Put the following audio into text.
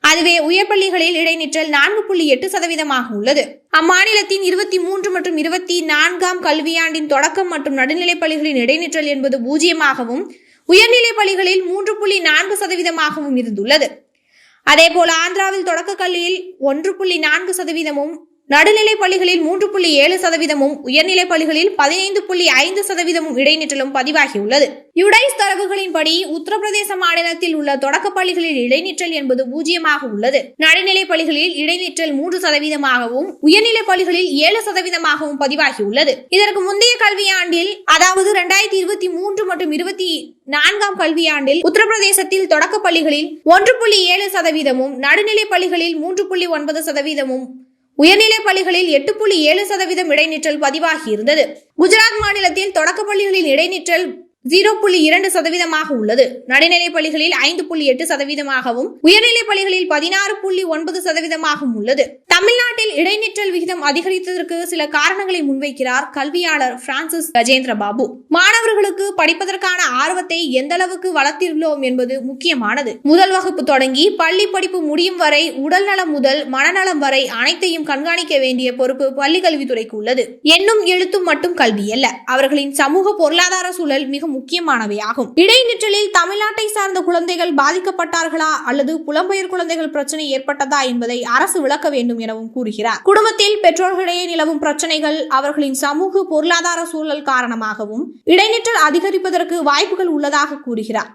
அதுவே உயர்பள்ளிகளில் இடைநிற்றல் நான்கு புள்ளி எட்டு சதவீதமாக உள்ளது. அம்மாநிலத்தின் இருபத்தி மூன்று மற்றும் இருபத்தி நான்காம் கல்வியாண்டின் தொடக்கம் மற்றும் நடுநிலைப் பள்ளிகளின் இடைநிற்றல் என்பது பூஜ்ஜியமாகவும் உயர்நிலைப் பள்ளிகளில் மூன்று புள்ளி நான்கு சதவீதமாகவும் இருந்துள்ளது. அதேபோல ஆந்திராவில் தொடக்க கல்வியில் ஒன்று புள்ளி நான்கு சதவீதமும் நடுநிலைப் பள்ளிகளில் மூன்று புள்ளி ஏழு சதவீதமும் உயர்நிலைப் பள்ளிகளில் பதினைந்து புள்ளி ஐந்து சதவீதமும் இடைநிற்றலும் பதிவாகியுள்ளது. யுடைஸ் தரவுகளின்படி உத்தரப்பிரதேச மாநிலத்தில் உள்ள தொடக்கப் பள்ளிகளில் இடைநிற்றல் என்பது பூஜ்ஜியமாக உள்ளது. நடுநிலைப் பள்ளிகளில் இடைநிற்றல் மூன்று சதவீதமாகவும் உயர்நிலைப் பள்ளிகளில் ஏழு சதவீதமாகவும் பதிவாகியுள்ளது. இதற்கு முந்தைய கல்வியாண்டில் அதாவது இரண்டாயிரத்தி இருபத்தி மூன்று மற்றும் இருபத்தி நான்காம் கல்வியாண்டில் உத்தரப்பிரதேசத்தில் தொடக்க பள்ளிகளில் ஒன்று புள்ளி ஏழு சதவீதமும் நடுநிலைப் பள்ளிகளில் மூன்று புள்ளி ஒன்பது சதவீதமும் உயர்நிலைப் பள்ளிகளில் எட்டு புள்ளி ஏழு சதவீதம் இடைநிற்றல் பதிவாகியிருந்தது. குஜராத் மாநிலத்தில் தொடக்க பள்ளிகளில் இடைநிற்றல் ஜீரோ புள்ளி இரண்டு சதவீதமாக உள்ளது. நடுநிலை பள்ளிகளில் ஐந்து புள்ளி எட்டு சதவீதமாகவும் உயர்நிலை பள்ளிகளில் பதினாறு புள்ளி ஒன்பது சதவீதமாகவும் உள்ளது. தமிழ்நாட்டில் இடைநிற்றல் விகிதம் அதிகரித்ததற்கு சில காரணங்களை முன்வைக்கிறார் கல்வியாளர் பிரான்சிஸ் கஜேந்திர பாபு மாணவர்களுக்கு படிப்பதற்கான ஆர்வத்தை எந்த அளவுக்கு வளர்த்தியுள்ளோம் என்பது முக்கியமானது. முதல் வகுப்பு தொடங்கி பள்ளி படிப்பு முடியும் வரை உடல் நலம் முதல் மனநலம் வரை அனைத்தையும் கண்காணிக்க வேண்டிய பொறுப்பு பள்ளி கல்வித்துறைக்கு உள்ளது. எண்ணும் எழுத்தும் மட்டும் கல்வி அல்ல. அவர்களின் சமூக பொருளாதார சூழல் மிக முக்கியமானவையாகும். இடைநிற்றலில் தமிழ்நாட்டை சார்ந்த குழந்தைகள் பாதிக்கப்பட்டார்களா அல்லது புலம்பெயர் குழந்தைகள் பிரச்சனை ஏற்பட்டதா என்பதை அரசு விளக்க வேண்டும் எனவும் கூறுகிறார். குடும்பத்தில் பெற்றோர்களிடையே நிலவும் பிரச்சனைகள் அவர்களின் சமூக பொருளாதார சூழல் காரணமாகவும் இடைநிற்றல் அதிகரிப்பதற்கு வாய்ப்புகள் உள்ளதாக கூறுகிறார்.